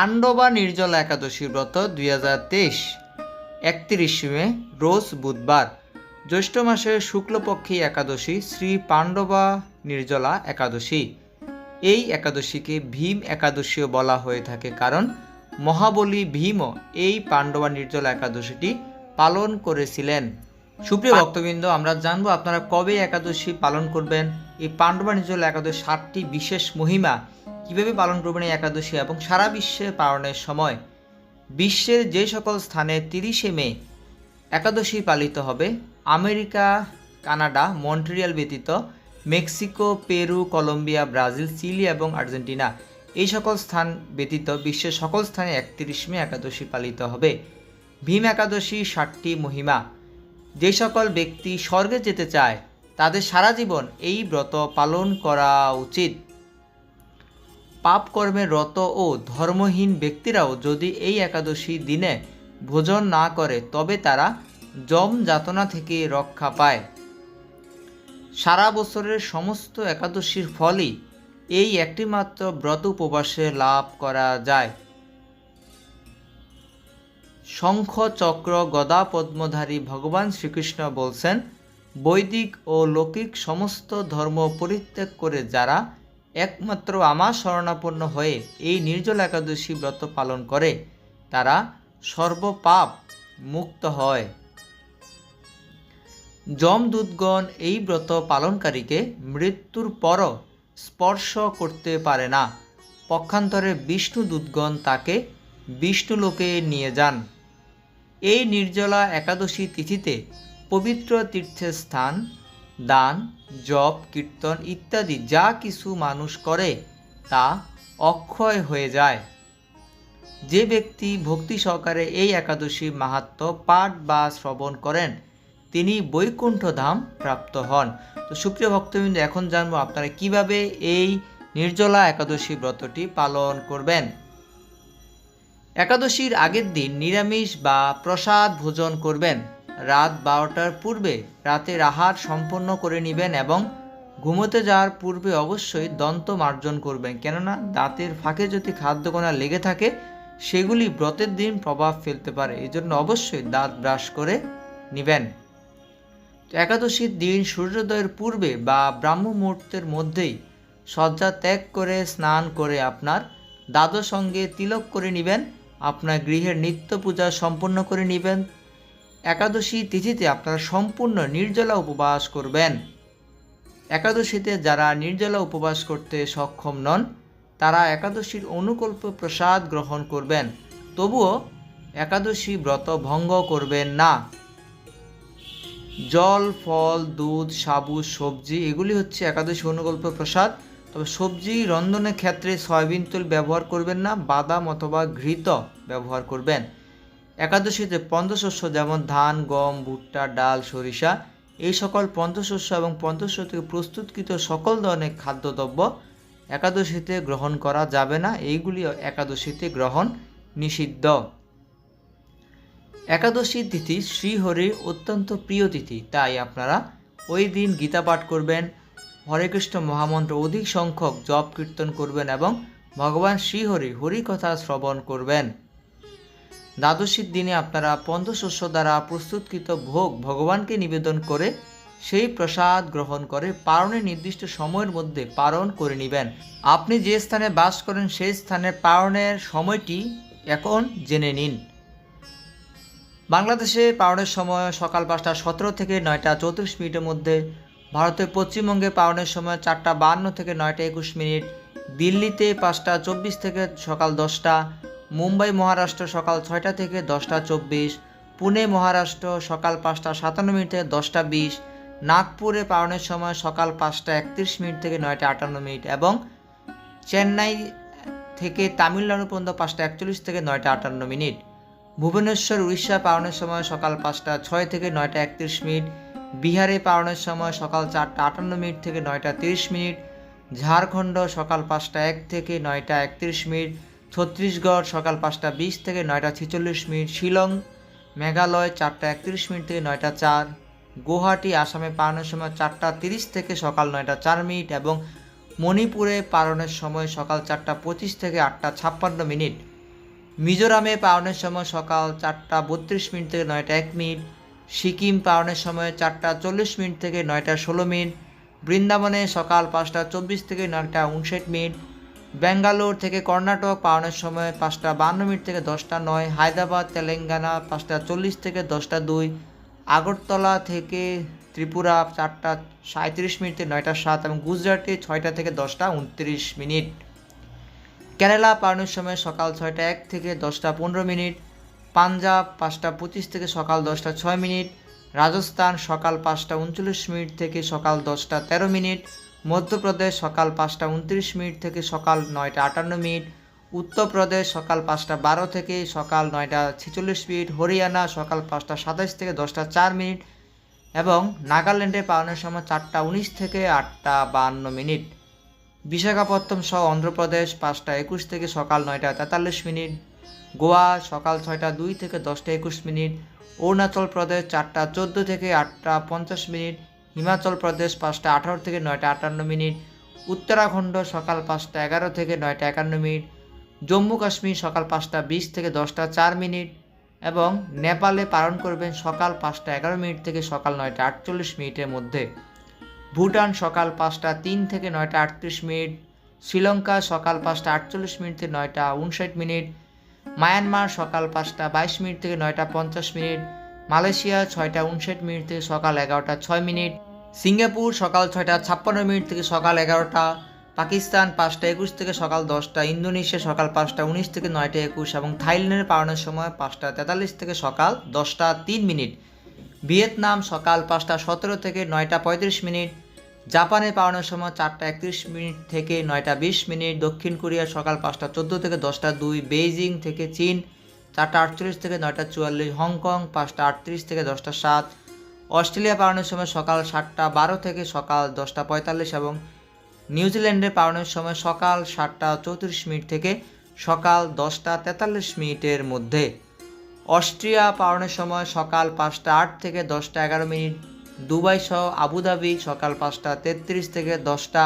পাণ্ডবা নির্জলা একাদশী ব্রত দুই হাজার তেইশ। একত্রিশে মে রোজ বুধবার। জ্যৈষ্ঠ মাসের শুক্লপক্ষী একাদশী শ্রী পাণ্ডবা নির্জলা একাদশী। এই একাদশীকে ভীম একাদশীও বলা হয়ে থাকে কারণ মহাবলী ভীমও এই পাণ্ডবা নির্জলা একাদশীটি পালন করেছিলেন। সুপ্রিয় ভক্তবৃন্দ আমরা জানব আপনারা কবে একাদশী পালন করবেন। এই পাণ্ডবা নির্জলা একাদশী সাতটি বিশেষ মহিমা কীভাবে পালন করবেন এই একাদশী এবং সারা বিশ্বে পালনের সময় বিশ্বের যে সকল স্থানে তিরিশে মে একাদশী পালিত হবে, আমেরিকা, কানাডা, মন্ট্রিয়াল ব্যতীত Mexico, Peru, Colombia, Brazil, Chile এবং আর্জেন্টিনা এই সকল স্থান ব্যতীত বিশ্বের সকল স্থানে একত্রিশ মে একাদশী পালিত হবে। ভীম একাদশী ষাটটি মহিমা। যে সকল ব্যক্তি স্বর্গে যেতে চায়, তাদের সারা জীবন এই ব্রত পালন করা উচিত। পাপ কর্মে রত ও ধর্মহীন ব্যক্তিরাও যদি এই একাদশী দিনে ভোজন না করে, তবে তারা যম যাতনা থেকে রক্ষা পায়। সারা বছরের সমস্ত একাদশীর ফলই এই একটিমাত্র ব্রত উপবাসে লাভ করা যায়। শঙ্খ চক্র গদা পদ্মধারী ভগবান শ্রীকৃষ্ণ বলছেন, বৈদিক ও লৌকিক সমস্ত ধর্ম পরিত্যাগ করে যারা একমাত্র আমার শরণাপন্ন হয়ে এই নির্জল একাদশী ব্রত পালন করে, তারা সর্বপাপ মুক্ত হয়। যমদূতগণ এই ব্রত পালনকারীকে মৃত্যুর পরও স্পর্শ করতে পারে না। পক্ষান্তরে বিষ্ণু দূতগণ তাকে বিষ্ণুলোকে নিয়ে যান। এই নির্জলা একাদশী তিথিতে পবিত্র তীর্থের স্থান দান, জপ, কীর্তন ইত্যাদি যা কিছু মানুষ করে, তা অক্ষয় হয়ে যায়। যে ব্যক্তি ভক্তি সহকারে এই একাদশী মাহাত্ম পাঠ বা শ্রবণ করেন, তিনি বৈকুণ্ঠ ধাম প্রাপ্ত হন। তো সুপ্রিয় ভক্তবৃন্দ, এখন জানব আপনারা কীভাবে এই নির্জলা একাদশী ব্রতটি পালন করবেন। একাদশীর আগের দিন নিরামিষ বা প্রসাদ ভোজন করবেন। রাত বারোটার পূর্বে রাতের আহার সম্পন্ন করে নেবেন এবং ঘুমোতে যাওয়ার পূর্বে অবশ্যই দন্ত মার্জন করবেন। কেননা দাঁতের ফাঁকে যদি খাদ্যকণা লেগে থাকে, সেগুলি ব্রতের দিন প্রভাব ফেলতে পারে। এই জন্য অবশ্যই দাঁত ব্রাশ করে নেবেন। একাদশীর দিন সূর্যোদয়ের পূর্বে বা ব্রাহ্ম মুহূর্তের মধ্যেই শয্যা ত্যাগ করে স্নান করে আপনার দাদর সঙ্গে তিলক করে নেবেন, আপনার গৃহের নিত্য পূজা সম্পন্ন করে নেবেন একাদশী তিথিতে আপনারা সম্পূর্ণ নির্জলা উপবাস করবেন। একাদশীতে যারা নির্জলা উপবাস করতে সক্ষম নন, তারা একাদশীর অনুকল্প প্রসাদ গ্রহণ করবেন। তবুও একাদশী ব্রত ভঙ্গ করবেন না। জল, ফল, দুধ, সাবু, সবজি, এগুলি হচ্ছে একাদশী অনুকল্প প্রসাদ। তবে সবজি রন্ধনের ক্ষেত্রে সয়াবিন তেল ব্যবহার করবেন না, বাদাম অথবা ঘৃত ব্যবহার করবেন। একাদশীতে পঞ্চশস্য যেমন ধান, গম, ভুট্টা, ডাল, সরিষা, এই সকল পঞ্চশস্য এবং পঞ্চশস্য থেকে প্রস্তুতকৃত সকল ধরনের খাদ্যদ্রব্য একাদশীতে গ্রহণ করা যাবে না। এইগুলি একাদশীতে গ্রহণ নিষিদ্ধ। একাদশী তিথি শ্রীহরির অত্যন্ত প্রিয় তিথি। তাই আপনারা ওই দিন গীতা পাঠ করবেন, হরে কৃষ্ণ মহামন্ত্র অধিক সংখ্যক জপ কীর্তন করবেন এবং ভগবান শ্রীহরি হরিকথা শ্রবণ করবেন। দ্বাদশীর দিনে আপনারা পঞ্চশস্য দ্বারা প্রস্তুতকৃত ভোগ ভগবানকে নিবেদন করে সেই প্রসাদ গ্রহণ করে পারণের নির্দিষ্ট সময়ের মধ্যে পারণ করে নেবেন। আপনি যে স্থানে বাস করেন সেই স্থানে পারণের সময়টি এখন জেনে নিন। বাংলাদেশে পালনের সময় সকাল পাঁচটা সতেরো থেকে নয়টা চৌত্রিশ মিনিটের মধ্যে, ভারতের পশ্চিমবঙ্গে পালনের সময় চারটা বান্ন থেকে নয়টা একুশ মিনিট, দিল্লিতে পাঁচটা চব্বিশ থেকে সকাল দশটা মুম্বাই, মহারাষ্ট্র সকাল ছয়টা থেকে দশটা চব্বিশ, পুনে, মহারাষ্ট্র সকাল পাঁচটা সাতান্ন মিনিট থেকে দশটা বিশ, নাগপুরে পালনের সময় সকাল পাঁচটা একত্রিশ মিনিট থেকে নয়টা আটান্ন মিনিট এবং চেন্নাই থেকে তামিলনাড়ু পর্যন্ত পাঁচটা একচল্লিশ থেকে নয়টা আটান্ন মিনিট। ভুবনেশ্বর, উড়িষ্যা পালনের সময় সকাল পাঁচটা ছয় থেকে নয়টা একত্রিশ মিনিট। বিহারে পালনের সময় সকাল চারটা আটান্ন মিনিট থেকে নয়টা তিরিশ মিনিট। ঝাড়খণ্ড সকাল পাঁচটা এক থেকে নয়টা একত্রিশ মিনিট। ছত্তিশগড় সকাল পাঁচটা বিশ থেকে নয়টা ছেচল্লিশ মিনিট, শিলং মেঘালয় চারটা একত্রিশ মিনিট থেকে নয়টা চার, গুয়াহাটি আসামে পালনের সময় চারটা তিরিশ থেকে সকাল নয়টা চার মিনিট এবং মণিপুরে পালনের সময় সকাল চারটা পঁচিশ থেকে আটটা ছাপ্পান্ন মিনিট। মিজোরামে পালনের সময় সকাল চারটা বত্রিশ মিনিট থেকে নয়টা এক মিনিট। সিকিম পাওনের সময় চারটা চল্লিশ মিনিট থেকে নয়টা ষোলো মিনিট। বৃন্দাবনে সকাল পাঁচটা চব্বিশ থেকে নয়টা উনষাট মিনিট। ব্যাঙ্গালোর থেকে কর্ণাটক পাওনের সময় পাঁচটা বান্ন মিনিট থেকে দশটা নয়, হায়দ্রাবাদ, তেলেঙ্গানা পাঁচটা চল্লিশ থেকে দশটা দুই, আগরতলা থেকে ত্রিপুরা চারটা সাঁত্রিশ মিনিট নয়টা সাত এবং গুজরাটে ছয়টা থেকে দশটা উনত্রিশ মিনিট। কেরালা পাওনের সময় সকাল ছয়টা এক থেকে দশটা পনেরো মিনিট, পাঞ্জাব পাঁচটা পঁচিশ থেকে সকাল দশটা ছয় মিনিট, রাজস্থান সকাল পাঁচটা উনচল্লিশ মিনিট থেকে সকাল দশটা তেরো মিনিট মধ্যপ্রদেশ সকাল পাঁচটা উনত্রিশ মিনিট থেকে সকাল নয়টা আটান্ন মিনিট, উত্তরপ্রদেশ সকাল পাঁচটা বারো থেকে সকাল নয়টা ছেচল্লিশ মিনিট, হরিয়ানা সকাল পাঁচটা সাতাশ থেকে দশটা চার মিনিট এবং নাগাল্যান্ডে পালনের সময় চারটা উনিশ থেকে আটটা বাহান্ন মিনিট। বিশাখাপত্তম সহ অন্ধ্রপ্রদেশ পাঁচটা একুশ থেকে সকাল নয়টা তেতাল্লিশ মিনিট, গোয়া সকাল ছয়টা দুই থেকে দশটা একুশ মিনিট, অরুণাচল প্রদেশ চারটা চোদ্দ থেকে আটটা পঞ্চাশ মিনিট হিমাচল প্রদেশ পাঁচটা আঠারো থেকে নয়টা আটান্ন মিনিট, উত্তরাখণ্ড সকাল পাঁচটা এগারো থেকে নয়টা একান্ন মিনিট, জম্মু কাশ্মীর সকাল পাঁচটা বিশ থেকে দশটা চার মিনিট এবং নেপালে পালন করবেন সকাল পাঁচটা এগারো মিনিট থেকে সকাল নয়টা আটচল্লিশ মিনিটের মধ্যে। ভুটান সকাল পাঁচটা তিন থেকে নয়টা আটত্রিশ মিনিট, শ্রীলঙ্কা সকাল পাঁচটা আটচল্লিশ মিনিট থেকে নয়টা উনষাট মিনিট, মায়ানমার সকাল পাঁচটা বাইশ মিনিট থেকে নয়টা পঞ্চাশ মিনিট মালয়েশিয়া ছয়টা উনষাট মিনিট থেকে সকাল এগারোটা ছয় মিনিট, সিঙ্গাপুর সকাল ছয়টা ছাপ্পান্ন মিনিট থেকে সকাল এগারোটা, পাকিস্তান পাঁচটা একুশ থেকে সকাল দশটা, ইন্দোনেশিয়া সকাল পাঁচটা উনিশ থেকে নয়টা একুশ এবং থাইল্যান্ডের পালনের সময় পাঁচটা তেতাল্লিশ থেকে সকাল দশটা তিন মিনিট, ভিয়েতনাম সকাল পাঁচটা সতেরো থেকে নয়টা পঁয়ত্রিশ মিনিট, জাপানে পাওয়ানোর সময় চারটা একত্রিশ মিনিট থেকে নয়টা বিশ মিনিট, দক্ষিণ কোরিয়া সকাল পাঁচটা চোদ্দ থেকে দশটা দুই, বেইজিং থেকে চীন চারটা আটচল্লিশ থেকে নয়টা চুয়াল্লিশ, হংকং পাঁচটা আটত্রিশ থেকে দশটা সাত, অস্ট্রেলিয়া পাওয়ানোর সময় সকাল সাতটা বারো থেকে সকাল দশটা পঁয়তাল্লিশ এবং নিউজিল্যান্ডে পাওয়ানোর সময় সকাল সাতটা চৌত্রিশ মিনিট থেকে সকাল দশটা তেতাল্লিশ মিনিটের মধ্যে। অস্ট্রিয়া পাওয়ানোর সময় সকাল পাঁচটা আট থেকে দশটা এগারো মিনিট, দুবাই সহ আবুধাবি সকাল পাঁচটা তেত্রিশ থেকে দশটা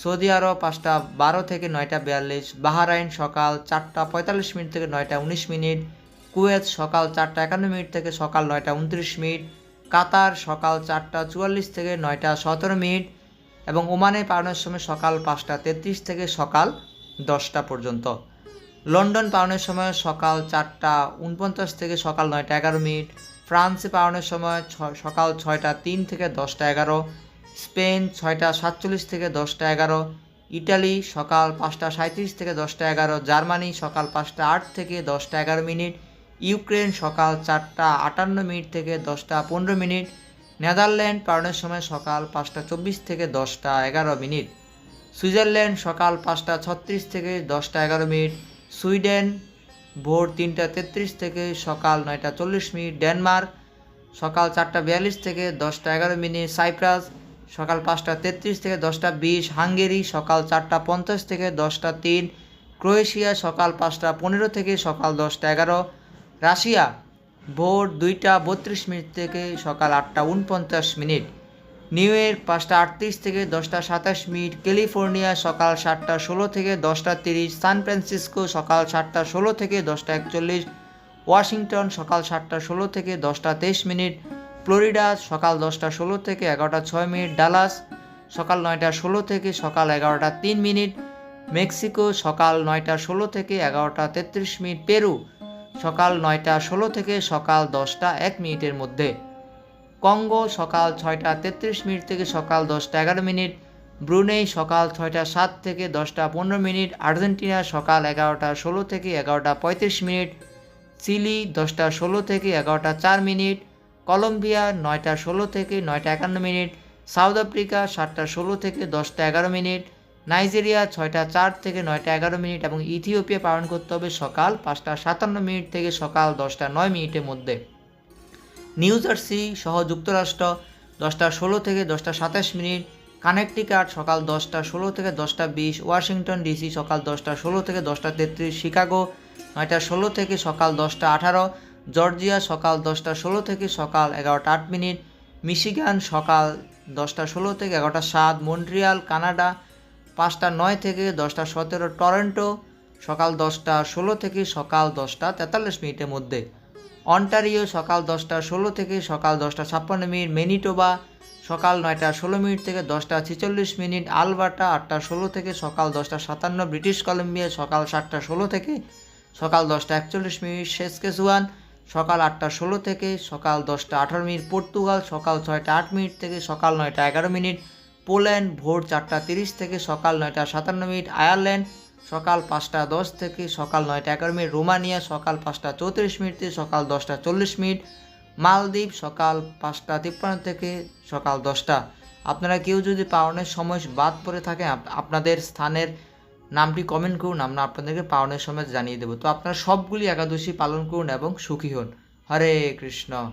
সৌদি আরব পাঁচটা বারো থেকে নয়টা বিয়াল্লিশ, বাহারাইন সকাল চারটা পঁয়তাল্লিশ মিনিট থেকে নয়টা উনিশ মিনিট, কুয়েত সকাল চারটা একান্ন মিনিট থেকে সকাল নয়টা উনত্রিশ মিনিট, কাতার সকাল চারটা চুয়াল্লিশ থেকে নয়টা সতেরো মিনিট এবং ওমানে পাওয়ানোর সময় সকাল পাঁচটা তেত্রিশ থেকে সকাল দশটা পর্যন্ত। লন্ডন পাওয়ানোর সময় সকাল চারটা উনপঞ্চাশ থেকে সকাল নয়টা এগারো মিনিট, ফ্রান্সে পাওয়ানোর সময় সকাল ছয়টা তিন থেকে দশটা এগারো স্পেন ছয়টা সাতচল্লিশ থেকে দশটা এগারো, ইটালি সকাল পাঁচটা সাঁত্রিশ থেকে দশটা এগারো, জার্মানি সকাল পাঁচটা আট থেকে দশটা এগারো মিনিট, ইউক্রেন সকাল চারটা আটান্ন মিনিট থেকে দশটা পনেরো মিনিট, নেদারল্যান্ড পালনের সময় সকাল পাঁচটা চব্বিশ থেকে দশটা এগারো মিনিট, সুইজারল্যান্ড সকাল পাঁচটা ছত্রিশ থেকে দশটা এগারো মিনিট, সুইডেন ভোর তিনটা তেত্রিশ থেকে সকাল নয়টা চল্লিশ মিনিট, ডেনমার্ক সকাল চারটা বিয়াল্লিশ থেকে দশটা এগারো মিনিট, সাইপ্রাস সকাল পাঁচটা তেত্রিশ থেকে দশটা বিশ, হাঙ্গেরি সকাল চারটা পঞ্চাশ থেকে দশটা তিন, ক্রোয়েশিয়া সকাল পাঁচটা পনেরো থেকে সকাল দশটা এগারো, রাশিয়া ভোর দুইটা বত্রিশ মিনিট থেকে সকাল আটটা উনপঞ্চাশ মিনিট, নিউ ইয়র্ক পাঁচটা আটত্রিশ থেকে দশটা সাতাশ মিনিট, ক্যালিফোর্নিয়া সকাল সাতটা ষোলো থেকে দশটা তিরিশ, সান ফ্রান্সিসকো সকাল সাতটা ষোলো থেকে দশটা একচল্লিশ, ওয়াশিংটন সকাল সাতটা ষোলো থেকে দশটা তেইশ মিনিট ফ্লোরিডা, সকাল দশটা ষোলো থেকে এগারোটা ছয় মিনিট, ডালাস, সকাল নয়টা ষোলো থেকে সকাল এগারোটা তিন মিনিট, মেক্সিকো, সকাল নয়টা ষোলো থেকে এগারোটা তেত্রিশ মিনিট, পেরু, সকাল নয়টা ষোলো থেকে সকাল দশটা এক মিনিটের মধ্যে। কঙ্গো, সকাল ছয়টা তেত্রিশ মিনিট থেকে সকাল দশটা এগারো মিনিট, ব্রুনেই, সকাল ছয়টা সাত থেকে দশটা পনেরো মিনিট, আর্জেন্টিনা, সকাল এগারোটা ষোলো থেকে এগারোটা পঁয়ত্রিশ মিনিট, চিলি, দশটা ষোলো থেকে এগারোটা চার মিনিট কলম্বিয়া নয়টা ষোলো থেকে নয়টা একান্ন মিনিট, সাউথ আফ্রিকা সাতটা ষোলো থেকে দশটা এগারো মিনিট, নাইজেরিয়া ছয়টা চার থেকে নয়টা এগারো মিনিট এবং ইথিওপিয়া পালন করতে হবে সকাল পাঁচটা সাতান্ন মিনিট থেকে সকাল দশটা নয় মিনিটের মধ্যে। নিউ জার্সি সহ যুক্তরাষ্ট্র দশটা ষোলো থেকে দশটা সাতাশ মিনিট, কানেকটিকাট সকাল দশটা ষোলো থেকে দশটা বিশ, ওয়াশিংটন ডিসি সকাল দশটা ষোলো থেকে দশটা তেত্রিশ, শিকাগো নয়টা ষোলো থেকে সকাল দশটা আঠারো জর্জিয়া সকাল দশটা ষোলো থেকে সকাল এগারোটা আট মিনিট, মিশিগান সকাল দশটা ষোলো থেকে এগারোটা সাত, মন্ট্রিয়াল, কানাডা পাঁচটা নয় থেকে দশটা সতেরো, টরন্টো সকাল দশটা ষোলো থেকে সকাল দশটা তেতাল্লিশ মিনিটের মধ্যে, অন্টারিও সকাল দশটা ষোলো থেকে সকাল দশটা ছাপ্পান্ন মিনিট, মেনিটোবা সকাল নয়টা ষোলো মিনিট থেকে দশটা ছেচল্লিশ মিনিট, আলবার্টা আটটা ষোলো থেকে সকাল দশটা সাতান্ন, ব্রিটিশ কলম্বিয়া সকাল সাতটা ষোলো থেকে সকাল দশটা একচল্লিশ মিনিট শেসকেসুয়ান সকাল আটটা ষোলো থেকে সকাল দশটা আঠারো মিনিট পর্তুগাল, সকাল ছয়টা আট মিনিট থেকে সকাল নয়টা এগারো মিনিট। পোল্যান্ড ভোর চারটা তিরিশ থেকে সকাল নয়টা সাতান্ন মিনিট। আয়ারল্যান্ড সকাল পাঁচটা দশ থেকে সকাল নয়টা এগারো মিনিট। রোমানিয়া সকাল পাঁচটা চৌত্রিশ মিনিট থেকে সকাল দশটা চল্লিশ মিনিট। মালদ্বীপ সকাল পাঁচটা তিপ্পান্ন থেকে সকাল দশটা। আপনারা কেউ যদি পাওনের সময় বাদ পড়ে থাকে আপনাদের স্থানের নামটি কমেন্ট করুন, আমরা আপনাদেরকে পাওনের সময় জানিয়ে দেবো। তো আপনারা সবগুলি একাদশী পালন করুন এবং সুখী হন। হরে কৃষ্ণ।